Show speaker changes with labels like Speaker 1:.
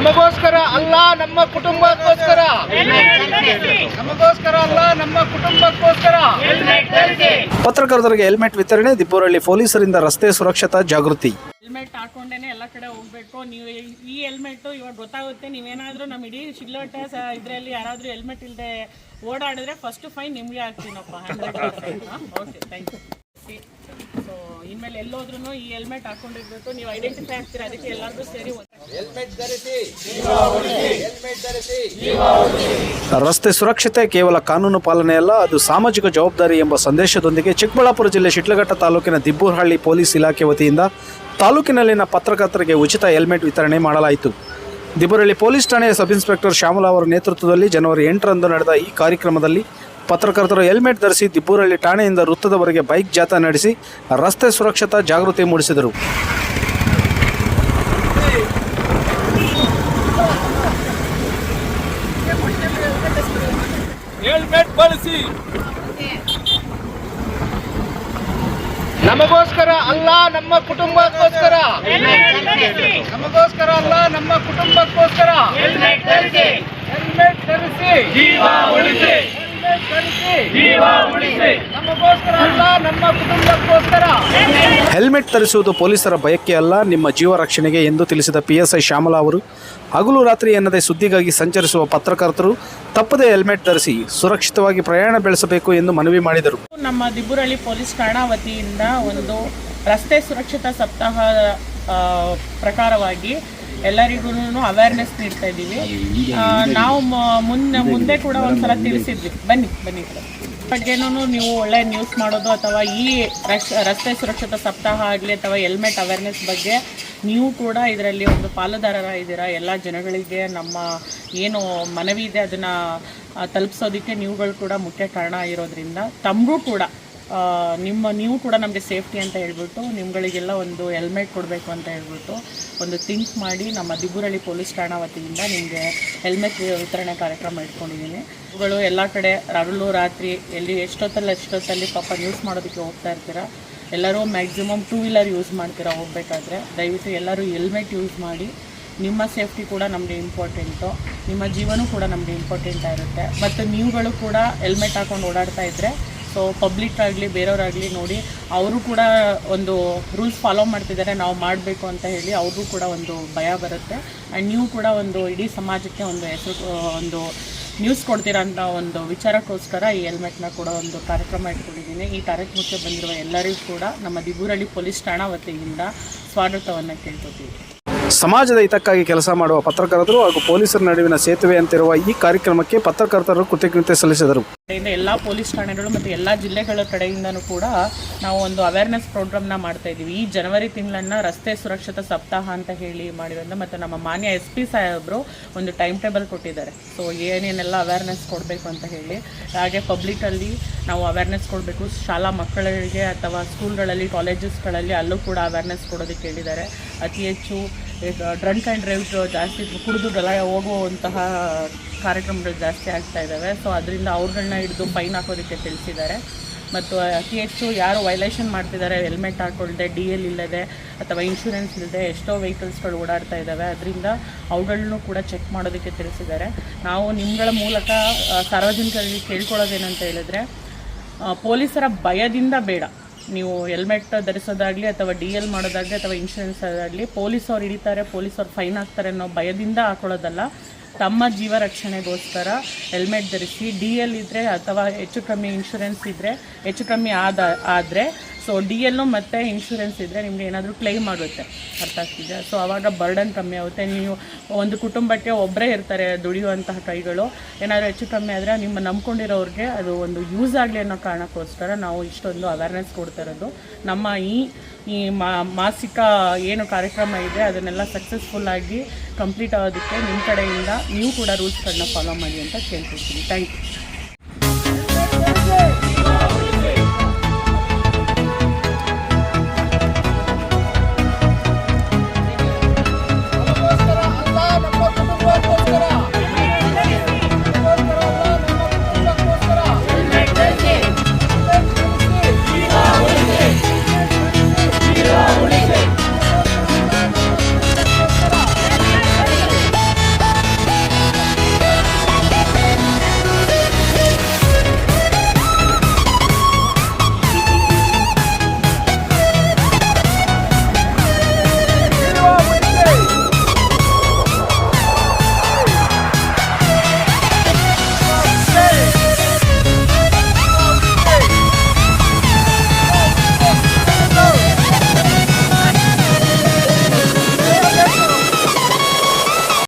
Speaker 1: ನಮಗೋಸ್ಕರ ಅಲ್ಲ ನಮ್ಮ ಕುಟುಂಬಕ್ಕೋಸ್ಕರ. ನಮಗೋಸ್ಕರ ಅಲ್ಲ ನಮ್ಮ ಕುಟುಂಬಕ್ಕೋಸ್ಕರ.
Speaker 2: ಪತ್ರಕರ್ತರಿಗೆ ಹೆಲ್ಮೆಟ್ ವಿತರಣೆ ದಿಬ್ಬೂರಳ್ಳಿ ಪೊಲೀಸರಿಂದ ರಸ್ತೆ ಸುರಕ್ಷತಾ ಜಾಗೃತಿ.
Speaker 3: ಹೆಲ್ಮೆಟ್ ಹಾಕೊಂಡೇನೆ ಎಲ್ಲ ಕಡೆ ಹೋಗ್ಬೇಕು. ನೀವು ಈ ಹೆಲ್ಮೆಟ್ ಇವಾಗ ಗೊತ್ತಾಗುತ್ತೆ ನೀವೇನಾದ್ರೂ ನಮ್ಮ ಇಡೀ ಶಿಲ್ಲೋಟ ಇದರಲ್ಲಿ ಯಾರಾದ್ರೂ ಹೆಲ್ಮೆಟ್ ಇಲ್ಲದೆ ಓಡಾಡಿದ್ರೆ ಫಸ್ಟ್ ಫೈನ್ ನಿಮಗೆ ಹಾಕ್ತೀನಪ್ಪ. ಓಕೆ ಥ್ಯಾಂಕ್ ಯು ಸೊ ಇನ್ಮೇಲೆ ಎಲ್ಲೋದ್ರೂ ಈ ಹೆಲ್ಮೆಟ್ ಹಾಕೊಂಡಿರ್ಬೇಕು. ನೀವು ಐಡೆಂಟಿಫೈ ಆಗ್ತೀರಾ? ಅದಕ್ಕೆ ಎಲ್ಲರಿಗೂ ಸೇರಿ
Speaker 2: ರಸ್ತೆ ಸುರಕ್ಷತೆ ಕೇವಲ ಕಾನೂನು ಪಾಲನೆಯಲ್ಲ ಅದು ಸಾಮಾಜಿಕ ಜವಾಬ್ದಾರಿ ಎಂಬ ಸಂದೇಶದೊಂದಿಗೆ ಚಿಕ್ಕಬಳ್ಳಾಪುರ ಜಿಲ್ಲೆ ಶಿಟ್ಲಘಟ್ಟ ತಾಲೂಕಿನ ದಿಬ್ಬೂರಹಳ್ಳಿ ಪೊಲೀಸ್ ಇಲಾಖೆ ವತಿಯಿಂದ ತಾಲೂಕಿನಲ್ಲಿನ ಪತ್ರಕರ್ತರಿಗೆ ಉಚಿತ ಹೆಲ್ಮೆಟ್ ವಿತರಣೆ ಮಾಡಲಾಯಿತು. ದಿಬ್ಬರಳ್ಳಿ ಪೊಲೀಸ್ ಠಾಣೆಯ ಸಬ್ ಇನ್ಸ್ಪೆಕ್ಟರ್ ಶ್ಯಾಮಲ ಅವರ ನೇತೃತ್ವದಲ್ಲಿ ಜನವರಿ ಎಂಟರಂದು ನಡೆದ ಈ ಕಾರ್ಯಕ್ರಮದಲ್ಲಿ ಪತ್ರಕರ್ತರು ಹೆಲ್ಮೆಟ್ ಧರಿಸಿ ದಿಬ್ಬೂರಹಳ್ಳಿ ಠಾಣೆಯಿಂದ ವೃತ್ತದವರೆಗೆ ಬೈಕ್ ಜಾಥಾ ನಡೆಸಿ ರಸ್ತೆ ಸುರಕ್ಷತಾ ಜಾಗೃತಿ ಮೂಡಿಸಿದರು.
Speaker 1: ಹೆಲ್ಮೆಟ್ ಬಳಸಿ. ನಮಗೋಸ್ಕರ ಅಲ್ಲ ನಮ್ಮ ಕುಟುಂಬಕ್ಕೋಸ್ಕರ. ನಮಗೋಸ್ಕರ ಅಲ್ಲ ನಮ್ಮ ಕುಟುಂಬಕ್ಕೋಸ್ಕರ. ಹೆಲ್ಮೆಟ್ ಧರಿಸಿ. ಹೆಲ್ಮೆಟ್ ಧರಿಸಿ. ಜೀವ ಉಳಿಸಿ. ಹೆಲ್ಮೆಟ್ ಧರಿಸಿ. ಜೀವ ಉಳಿಸಿ. ನಮಗೋಸ್ಕರ ಅಲ್ಲ ನಮ್ಮ ಕುಟುಂಬಕ್ಕೋಸ್ಕರ.
Speaker 2: ಹೆಲ್ಮೆಟ್ ಧರಿಸುವುದು ಪೊಲೀಸರ ಬಯಕೆ ಅಲ್ಲ, ನಿಮ್ಮ ಜೀವ ರಕ್ಷಣೆಗೆ ಎಂದು ತಿಳಿಸಿದ ಪಿಎಸ್ಐ ಶ್ಯಾಮಲಾ ಅವರು. ಹಗಲು ರಾತ್ರಿ ಎನ್ನದೆ ಸುದ್ದಿಗಾಗಿ ಸಂಚರಿಸುವ ಪತ್ರಕರ್ತರು, ತಪ್ಪದೇ ಹೆಲ್ಮೆಟ್ ಧರಿಸಿ ಸುರಕ್ಷಿತವಾಗಿ ಪ್ರಯಾಣ ಬೆಳೆಸಬೇಕು ಎಂದು ಮನವಿ ಮಾಡಿದರು.
Speaker 3: ನಮ್ಮ ದಿಬ್ಬುರಳ್ಳಿ ಪೊಲೀಸ್ ಠಾಣಾ ವತಿಯಿಂದ ಒಂದು ರಸ್ತೆ ಸುರಕ್ಷತಾ ಸಪ್ತಾಹ ಪ್ರಕಾರವಾಗಿ ಎಲ್ಲರಿಗೂ ಅವೇರ್ನೆಸ್ ನೀಡ್ತಾ ಇದ್ದೀವಿ. ನಾವು ಮುಂದೆ ಕೂಡ ಒಂದ್ಸಲ ತಿಳಿಸಿದ್ವಿ. ಬನ್ನಿ ಬನ್ನಿ. ಬಗ್ಗೆನೂ ನೀವು ಒಳ್ಳೆ ನ್ಯೂಸ್ ಮಾಡೋದು ಅಥವಾ ಈ ರಸ್ತೆ ಸುರಕ್ಷತಾ ಸಪ್ತಾಹ ಆಗಲಿ ಅಥವಾ ಹೆಲ್ಮೆಟ್ ಅವೇರ್ನೆಸ್ ಬಗ್ಗೆ ನೀವು ಕೂಡ ಇದರಲ್ಲಿ ಒಂದು ಪಾಲುದಾರರ ಇದ್ದೀರಾ? ಎಲ್ಲ ಜನಗಳಿಗೆ ನಮ್ಮ ಏನು ಮನವಿ ಇದೆ ಅದನ್ನು ತಲುಪಿಸೋದಕ್ಕೆ ನೀವುಗಳು ಕೂಡ ಮುಖ್ಯ ಕಾರಣ ಇರೋದ್ರಿಂದ ತಮಗೂ ಕೂಡ ನಿಮ್ಮ, ನೀವು ಕೂಡ ನಮಗೆ ಸೇಫ್ಟಿ ಅಂತ ಹೇಳ್ಬಿಟ್ಟು, ನಿಮ್ಗಳಿಗೆಲ್ಲ ಒಂದು ಹೆಲ್ಮೆಟ್ ಕೊಡಬೇಕು ಅಂತ ಹೇಳ್ಬಿಟ್ಟು ಒಂದು ಥಿಂಕ್ ಮಾಡಿ ನಮ್ಮ ದಿಬ್ಬುರಳ್ಳಿ ಪೊಲೀಸ್ ಠಾಣಾ ವತಿಯಿಂದ ನಿಮಗೆ ಹೆಲ್ಮೆಟ್ ವಿತರಣೆ ಕಾರ್ಯಕ್ರಮ ಇಟ್ಕೊಂಡಿದ್ದೀನಿ. ಇವುಗಳು ಎಲ್ಲ ಕಡೆ ಹಗಲು ರಾತ್ರಿ ಎಲ್ಲಿ ಎಷ್ಟೊತ್ತಲ್ಲಿ ಎಷ್ಟೊತ್ತಲ್ಲಿ ಪಾಪ ಯೂಸ್ ಮಾಡೋದಕ್ಕೆ ಹೋಗ್ತಾ ಇರ್ತೀರಾ, ಎಲ್ಲರೂ ಮ್ಯಾಕ್ಸಿಮಮ್ ಟೂ ವೀಲರ್ ಯೂಸ್ ಮಾಡ್ತೀರಾ ಹೋಗಬೇಕಾದ್ರೆ, ದಯವಿಟ್ಟು ಎಲ್ಲರೂ ಹೆಲ್ಮೆಟ್ ಯೂಸ್ ಮಾಡಿ, ನಿಮ್ಮ ಸೇಫ್ಟಿ ಕೂಡ ನಮಗೆ ಇಂಪಾರ್ಟೆಂಟು ನಿಮ್ಮ ಜೀವನೂ ಕೂಡ ನಮಗೆ ಇಂಪಾರ್ಟೆಂಟ್ ಆಗಿರುತ್ತೆ ಮತ್ತು ನೀವುಗಳು ಕೂಡ ಹೆಲ್ಮೆಟ್ ಹಾಕೊಂಡು ಓಡಾಡ್ತಾ ಇದ್ದರೆ ಸೊ ಪಬ್ಲಿಕ್ ಆಗಲಿ, ಬೇರೆಯವರಾಗಲಿ ನೋಡಿ, ಅವರು ಕೂಡ ಒಂದು ರೂಲ್ಸ್ ಫಾಲೋ ಮಾಡ್ತಿದ್ದಾರೆ ನಾವು ಮಾಡಬೇಕು ಅಂತ ಹೇಳಿ ಅವ್ರಿಗೂ ಕೂಡ ಒಂದು ಭಯ ಬರುತ್ತೆ. ಆ್ಯಂಡ್ ನೀವು ಕೂಡ ಒಂದು ಇಡೀ ಸಮಾಜಕ್ಕೆ ಒಂದು ಹೆಸರು ಒಂದು ನ್ಯೂಸ್ ಕೊಡ್ತೀರಾ ಅಂತ ಒಂದು ವಿಚಾರಕ್ಕೋಸ್ಕರ ಈ ಹೆಲ್ಮೆಟ್ನ ಕೂಡ ಒಂದು ಕಾರ್ಯಕ್ರಮ ಇಟ್ಕೊಂಡಿದ್ದೀನಿ. ಈ ಕಾರ್ಯಕ್ರಮಕ್ಕೆ ಬಂದಿರುವ ಎಲ್ಲರಿಗೂ ಕೂಡ ನಮ್ಮ ದಿಗೂರಳ್ಳಿ ಪೊಲೀಸ್ ಠಾಣಾ ವತಿಯಿಂದ ಸ್ವಾಗತವನ್ನು ಕೇಳ್ಕೊತೀವಿ.
Speaker 2: ಸಮಾಜದ ಹಿತಕ್ಕಾಗಿ ಕೆಲಸ ಮಾಡುವ ಪತ್ರಕರ್ತರು ಹಾಗೂ ಪೊಲೀಸರ ನಡುವಿನ ಸೇತುವೆ ಅಂತಿರುವ ಈ ಕಾರ್ಯಕ್ರಮಕ್ಕೆ ಪತ್ರಕರ್ತರು ಕೃತಜ್ಞತೆ ಸಲ್ಲಿಸಿದರು.
Speaker 3: ಕಡೆಯಿಂದ ಎಲ್ಲ ಪೊಲೀಸ್ ಠಾಣೆಗಳು ಮತ್ತು ಎಲ್ಲ ಜಿಲ್ಲೆಗಳ ಕಡೆಯಿಂದನೂ ಕೂಡ ನಾವು ಒಂದು ಅವೇರ್ನೆಸ್ ಪ್ರೋಗ್ರಾಮ್ನ ಮಾಡ್ತಾ ಇದ್ದೀವಿ. ಈ ಜನವರಿ ತಿಂಗಳನ್ನು ರಸ್ತೆ ಸುರಕ್ಷತಾ ಸಪ್ತಾಹ ಅಂತ ಹೇಳಿ ಮಾಡಿರೋದ್ರಿಂದ ಮತ್ತು ನಮ್ಮ ಮಾನ್ಯ ಎಸ್ ಪಿ ಸಾಹೇಬರು ಒಂದು ಟೈಮ್ ಟೇಬಲ್ ಕೊಟ್ಟಿದ್ದಾರೆ. ಸೊ ಏನೇನೆಲ್ಲ ಅವೇರ್ನೆಸ್ ಕೊಡಬೇಕು ಅಂತ ಹೇಳಿ, ಹಾಗೆ ಪಬ್ಲಿಕಲ್ಲಿ ನಾವು ಅವೇರ್ನೆಸ್ ಕೊಡಬೇಕು. ಶಾಲಾ ಮಕ್ಕಳಿಗೆ ಅಥವಾ ಸ್ಕೂಲ್ಗಳಲ್ಲಿ ಕಾಲೇಜಸ್ಗಳಲ್ಲಿ ಅಲ್ಲೂ ಕೂಡ ಅವೇರ್ನೆಸ್ ಕೊಡೋದಕ್ಕೆ ಹೇಳಿದ್ದಾರೆ. ಅತಿ ಹೆಚ್ಚು ಡ್ರಂಕ್ ಆ್ಯಂಡ್ ಡ್ರೈವ್ ಜಾಸ್ತಿ, ಕುಡಿದು ಗಲಾಯ ಹೋಗುವಂತಹ ಕಾರ್ಯಕ್ರಮಗಳು ಜಾಸ್ತಿ ಆಗ್ತಾ ಇದ್ದಾವೆ. ಸೊ ಅದರಿಂದ ಅವ್ರುಗಳನ್ನ ಹಿಡಿದು ಫೈನ್ ಹಾಕೋದಕ್ಕೆ ತಿಳಿಸಿದ್ದಾರೆ. ಮತ್ತು ಅತಿ ಹೆಚ್ಚು ಯಾರು ವೈಲೇಷನ್ ಮಾಡ್ತಿದ್ದಾರೆ ಹೆಲ್ಮೆಟ್ ಹಾಕೊಳ್ಳದೆ ಡಿ ಎಲ್ ಇಲ್ಲದೆ ಅಥವಾ ಇನ್ಶೂರೆನ್ಸ್ ಇಲ್ಲದೆ ಎಷ್ಟೋ ವೆಹಿಕಲ್ಸ್ಗಳು ಓಡಾಡ್ತಾ ಇದ್ದಾವೆ. ಅದರಿಂದ ಅವುಗಳನ್ನು ಕೂಡ ಚೆಕ್ ಮಾಡೋದಕ್ಕೆ ತಿಳಿಸಿದ್ದಾರೆ. ನಾವು ನಿಮ್ಮಗಳ ಮೂಲಕ ಸಾರ್ವಜನಿಕರಲ್ಲಿ ಕೇಳ್ಕೊಳ್ಳೋದೇನಂತ ಹೇಳಿದ್ರೆ ಪೊಲೀಸರ ಭಯದಿಂದ ಬೇಡ. ನೀವು ಹೆಲ್ಮೆಟ್ ಧರಿಸೋದಾಗಲಿ ಅಥವಾ ಡಿ ಎಲ್ ಮಾಡೋದಾಗಲಿ ಅಥವಾ ಇನ್ಶೂರೆನ್ಸ್ ಆಗಲಿ ಪೊಲೀಸವ್ರು ಹಿಡಿತಾರೆ, ಪೊಲೀಸವ್ರು ಫೈನ್ ಹಾಕ್ತಾರೆ ಅನ್ನೋ ಭಯದಿಂದ ಹಾಕೊಳ್ಳೋದಲ್ಲ. ತಮ್ಮ ಜೀವ ರಕ್ಷಣೆಗೋಸ್ಕರ ಹೆಲ್ಮೆಟ್ ಧರಿಸಿ ಡಿ ಎಲ್ ಇದ್ದರೆ ಅಥವಾ ಹೆಚ್ಚು ಕಮ್ಮಿ ಇನ್ಶೂರೆನ್ಸ್ ಇದ್ದರೆ ಹೆಚ್ಚು ಕಮ್ಮಿ ಆದ ಆದರೆ ಸೊ ಡಿ ಎಲ್ಲು ಮತ್ತು ಇನ್ಶೂರೆನ್ಸ್ ಇದ್ದರೆ ನಿಮಗೆ ಏನಾದರೂ ಕ್ಲೈಮ್ ಆಗುತ್ತೆ. ಅರ್ಥ ಆಗ್ತಿದೆ ಸೊ ಆವಾಗ ಬರ್ಡನ್ ಕಮ್ಮಿ ಆಗುತ್ತೆ. ನೀವು ಒಂದು ಕುಟುಂಬಕ್ಕೆ ಒಬ್ಬರೇ ಇರ್ತಾರೆ ದುಡಿಯುವಂತಹ ಕೈಗಳು. ಏನಾದರೂ ಹೆಚ್ಚು ಕಮ್ಮಿ ಆದರೆ ನಿಮ್ಮ ನಂಬ್ಕೊಂಡಿರೋರಿಗೆ ಅದು ಒಂದು ಯೂಸ್ ಆಗಲಿ ಅನ್ನೋ ಕಾರಣಕ್ಕೋಸ್ಕರ ನಾವು ಇಷ್ಟೊಂದು ಅವೇರ್ನೆಸ್ ಕೊಡ್ತಾ ಇರೋದು. ನಮ್ಮ ಈ ಈ ಮಾಸಿಕ ಏನು ಕಾರ್ಯಕ್ರಮ ಇದೆ, ಅದನ್ನೆಲ್ಲ ಸಕ್ಸಸ್ಫುಲ್ಲಾಗಿ ಕಂಪ್ಲೀಟ್ ಆಗೋದಕ್ಕೆ ನಿಮ್ಮ ಕಡೆಯಿಂದ ನೀವು ಕೂಡ ರೂಲ್ಸ್ಗಳನ್ನ ಫಾಲೋ ಮಾಡಿ ಅಂತ ಕೇಳ್ಕೊಳ್ತೀನಿ. Thank you